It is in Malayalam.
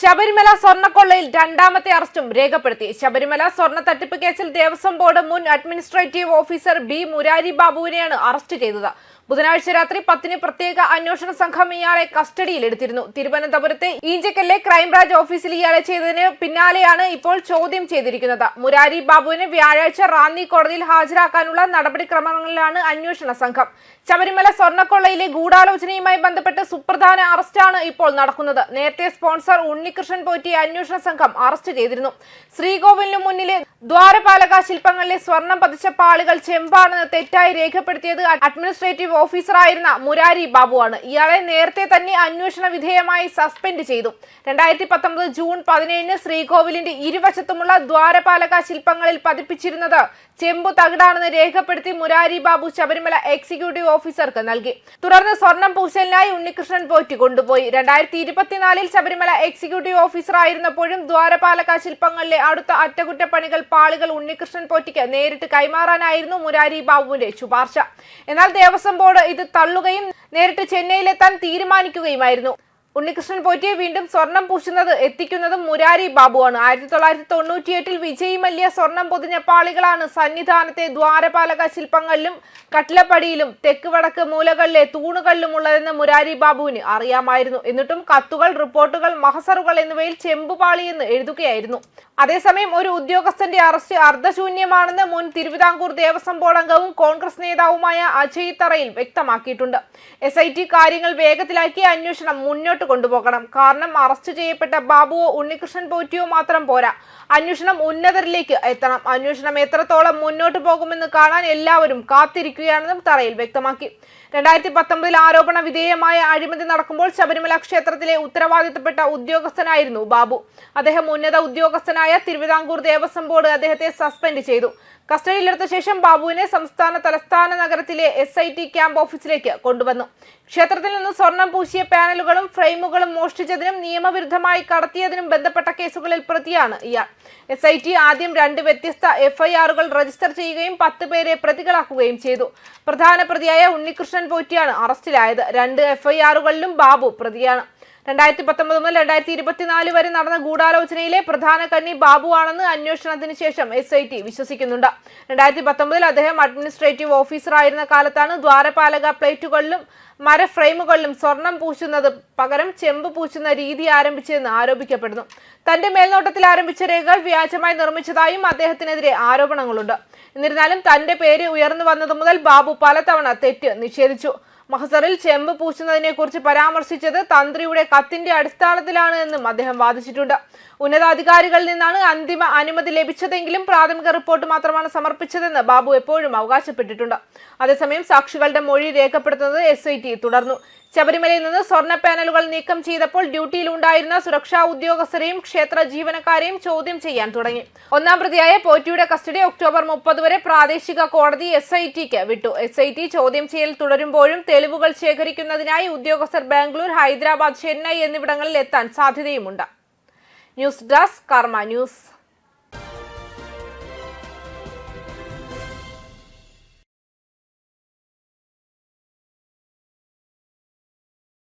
ശബരിമല സ്വർണക്കൊള്ളയിൽ രണ്ടാമത്തെ അറസ്റ്റും രേഖപ്പെടുത്തി. ശബരിമല സ്വർണ തട്ടിപ്പ് കേസിൽ ദേവസ്വം ബോർഡ് മുൻ അഡ്മിനിസ്ട്രേറ്റീവ് ഓഫീസർ ബി മുരാരി ബാബുവിനെയാണ് അറസ്റ്റ് ചെയ്തത്. ബുധനാഴ്ച രാത്രി പത്തിന് പ്രത്യേക അന്വേഷണ സംഘം ഇയാളെ കസ്റ്റഡിയിലെടുത്തിരുന്നു തിരുവനന്തപുരത്തെ ഈഞ്ചക്കല്ലെ ക്രൈംബ്രാഞ്ച് ഓഫീസിൽ ഇയാളെ ചെയ്തതിന് പിന്നാലെയാണ് ഇപ്പോൾ ചോദ്യം ചെയ്തിരിക്കുന്നത്. മുരാരി ബാബുവിനെ വ്യാഴാഴ്ച റാന്നി കോടതിയിൽ ഹാജരാക്കാനുള്ള നടപടിക്രമങ്ങളിലാണ് അന്വേഷണ സംഘം. ശബരിമല സ്വർണക്കൊള്ളയിലെ ഗൂഢാലോചനയുമായി ബന്ധപ്പെട്ട് സുപ്രധാന അറസ്റ്റാണ് ഇപ്പോൾ നടക്കുന്നത്. നേരത്തെ സ്പോൺസർ ഉണ്ണികൃഷ്ണൻ പോറ്റിയെ അന്വേഷണ സംഘം അറസ്റ്റ് ചെയ്തിരുന്നു. ശ്രീകോവിലിനു മുന്നിലെ ദ്വാരപാലക ശില്പങ്ങളിലെ സ്വർണം പതിച്ച പാളികൾ ചെമ്പാണെന്ന് തെറ്റായി രേഖപ്പെടുത്തിയത് അഡ്മിനിസ്ട്രേറ്റീവ് ഓഫീസറായിരുന്ന മുരാരി ബാബുവാണ്. ഇയാളെ നേരത്തെ തന്നെ അന്വേഷണ വിധേയമായി സസ്പെൻഡ് ചെയ്തു. രണ്ടായിരത്തി പത്തൊമ്പത് ജൂൺ പതിനേഴിന് ശ്രീകോവിലിന്റെ ഇരുവശത്തുമുള്ള ദ്വാരപാലക ശില്പങ്ങളിൽ പതിപ്പിച്ചിരുന്നത് ചെമ്പു തകിടാണെന്ന് രേഖപ്പെടുത്തി മുരാരി ബാബു ശബരിമല എക്സിക്യൂട്ടീവ് ഓഫീസർക്ക് നൽകി. തുടർന്ന് സ്വർണം പൂശലിനായി ഉണ്ണികൃഷ്ണൻ പോറ്റി കൊണ്ടുപോയി. രണ്ടായിരത്തി ഇരുപത്തിനാലിൽ ശബരിമല എക്സിക്യൂട്ടീവ് ഓഫീസർ ആയിരുന്നപ്പോഴും ദ്വാരപാലക ശില്പങ്ങളിലെ അടുത്ത അറ്റകുറ്റപ്പണികൾ പാളികൾ ഉണ്ണികൃഷ്ണൻ പോറ്റിക്ക് നേരിട്ട് കൈമാറാനായിരുന്നു മുരാരി ബാബുവിന്റെ ശുപാർശ. എന്നാൽ ദേവസ്വം ബോർഡ് ഇത് തള്ളുകയും നേരിട്ട് ചെന്നൈയിലെത്താൻ തീരുമാനിക്കുകയുമായിരുന്നു. ഉണ്ണികൃഷ്ണൻ പോറ്റിയെ വീണ്ടും സ്വർണം പൂശുന്നത് എത്തിക്കുന്നതും മുരാരി ബാബുവാണ്. ആയിരത്തി തൊള്ളായിരത്തി തൊണ്ണൂറ്റിയെട്ടിൽ വിജയ് മല്യ സ്വർണം പൊതിഞ്ഞ പാളികളാണ് സന്നിധാനത്തെ ദ്വാരപാലക ശില്പങ്ങളിലും കട്ടിലപ്പടിയിലും തെക്ക് വടക്ക് മൂലകളിലെ തൂണുകളിലും ഉള്ളതെന്ന് മുരാരി ബാബുവിന് അറിയാമായിരുന്നു. എന്നിട്ടും കത്തുകൾ റിപ്പോർട്ടുകൾ മഹസറുകൾ എന്നിവയിൽ ചെമ്പുപാളി എന്ന് എഴുതുകയായിരുന്നു. അതേസമയം ഒരു ഉദ്യോഗസ്ഥന്റെ അറസ്റ്റ് അർദ്ധശൂന്യമാണെന്ന് മുൻ തിരുവിതാംകൂർ ദേവസ്വം ബോർഡ് അംഗവും കോൺഗ്രസ് നേതാവുമായ അജയ് തറയിൽ വ്യക്തമാക്കിയിട്ടുണ്ട്. എസ് കാര്യങ്ങൾ വേഗത്തിലാക്കി അന്വേഷണം മുന്നോട്ട് കൊണ്ടുപോകണം. കാരണം അറസ്റ്റ് ചെയ്യപ്പെട്ട ബാബുവോ ഉണ്ണികൃഷ്ണൻ പോറ്റിയോ മാത്രം പോരാ. അന്വേഷണം ഉന്നതരിലേക്ക് എത്തണം. അന്വേഷണം എത്രത്തോളം മുന്നോട്ട് പോകുമെന്ന് കാണാൻ എല്ലാവരും കാത്തിരിക്കുകയാണെന്നും തറയിൽ വ്യക്തമാക്കി. രണ്ടായിരത്തി പത്തൊമ്പതിൽ ആരോപണ വിധേയമായ അഴിമതി നടക്കുമ്പോൾ ശബരിമല ക്ഷേത്രത്തിലെ ഉത്തരവാദിത്തപ്പെട്ട ഉദ്യോഗസ്ഥനായിരുന്നു ബാബു. അദ്ദേഹം ഉന്നത ഉദ്യോഗസ്ഥനായ തിരുവിതാംകൂർ ദേവസ്വം ബോർഡ് അദ്ദേഹത്തെ സസ്പെൻഡ് ചെയ്തു. കസ്റ്റഡിയിലെടുത്ത ശേഷം ബാബുവിനെ സംസ്ഥാന തലസ്ഥാന നഗരത്തിലെ എസ് ക്യാമ്പ് ഓഫീസിലേക്ക് കൊണ്ടുവന്നു. ക്ഷേത്രത്തിൽ നിന്ന് സ്വർണം പൂശിയ പാനലുകളും ഫ്രെയിമുകളും മോഷ്ടിച്ചതിനും നിയമവിരുദ്ധമായി കടത്തിയതിനും ബന്ധപ്പെട്ട കേസുകളിൽ പ്രതിയാണ് ഇയാൾ. എസ് ഐ ടി ആദ്യം രണ്ട് വ്യത്യസ്ത എഫ്ഐആറുകൾ രജിസ്റ്റർ ചെയ്യുകയും പത്ത് പേരെ പ്രതികളാക്കുകയും ചെയ്തു. പ്രധാന പ്രതിയായ ഉണ്ണികൃഷ്ണൻ പോറ്റിയാണ് അറസ്റ്റിലായത്. രണ്ട് എഫ്ഐആറുകളിലും ബാബു പ്രതിയാണ്. രണ്ടായിരത്തി പത്തൊമ്പത് മുതൽ രണ്ടായിരത്തി ഇരുപത്തിനാല് വരെ നടന്ന ഗൂഢാലോചനയിലെ പ്രധാന കണ്ണി ബാബു ആണെന്ന് അന്വേഷണത്തിന് ശേഷം എസ് ഐ ടി വിശ്വസിക്കുന്നുണ്ട്. രണ്ടായിരത്തി പത്തൊമ്പതിൽ അദ്ദേഹം അഡ്മിനിസ്ട്രേറ്റീവ് ഓഫീസറായിരുന്ന കാലത്താണ് ദ്വാരപാലക പ്ലേറ്റുകളിലും മര ഫ്രെയിമുകളിലും സ്വർണം പൂശുന്നത് പകരം ചെമ്പ് പൂശുന്ന രീതി ആരംഭിച്ചതെന്ന് ആരോപിക്കപ്പെടുന്നു. തന്റെ മേൽനോട്ടത്തിൽ ആരംഭിച്ച രേഖകൾ വ്യാജമായി നിർമ്മിച്ചതായും അദ്ദേഹത്തിനെതിരെ ആരോപണങ്ങളുണ്ട്. എന്നിരുന്നാലും തന്റെ പേര് ഉയർന്നു വന്നത് മുതൽ ബാബു പലതവണ തെറ്റ് നിഷേധിച്ചു. മഹസറിൽ ചെമ്പ് പൂശുന്നതിനെ കുറിച്ച് പരാമർശിച്ചത് തന്ത്രിയുടെ കത്തിന്റെ അടിസ്ഥാനത്തിലാണ് എന്നും അദ്ദേഹം വാദിച്ചിട്ടുണ്ട്. ഉന്നതാധികാരികളിൽ നിന്നാണ് അന്തിമ അനുമതി ലഭിച്ചതെങ്കിലും പ്രാഥമിക റിപ്പോർട്ട് മാത്രമാണ് സമർപ്പിച്ചതെന്ന് ബാബു എപ്പോഴും അവകാശപ്പെട്ടിട്ടുണ്ട്. അതേസമയം സാക്ഷികളുടെ മൊഴി രേഖപ്പെടുത്തുന്നത് എസ് തുടർന്നു. ശബരിമലയിൽ നിന്ന് സ്വർണ പാനലുകൾ നീക്കം ചെയ്തപ്പോൾ ഡ്യൂട്ടിയിൽ ഉണ്ടായിരുന്ന സുരക്ഷാ ഉദ്യോഗസ്ഥരെയും ക്ഷേത്ര ജീവനക്കാരെയും ചോദ്യം ചെയ്യാൻ തുടങ്ങി. ഒന്നാം പ്രതിയായ പോറ്റിയുടെ കസ്റ്റഡി ഒക്ടോബർ മുപ്പത് വരെ പ്രാദേശിക കോടതി എസ് ഐ ടിക്ക് വിട്ടു. എസ് ഐ ടി ചോദ്യം ചെയ്യൽ തുടരുമ്പോഴും തെളിവുകൾ ശേഖരിക്കുന്നതിനായി ഉദ്യോഗസ്ഥർ ബാംഗ്ലൂർ ഹൈദരാബാദ് ചെന്നൈ എന്നിവിടങ്ങളിൽ എത്താൻ സാധ്യതയുമുണ്ട്. News desk Karma news.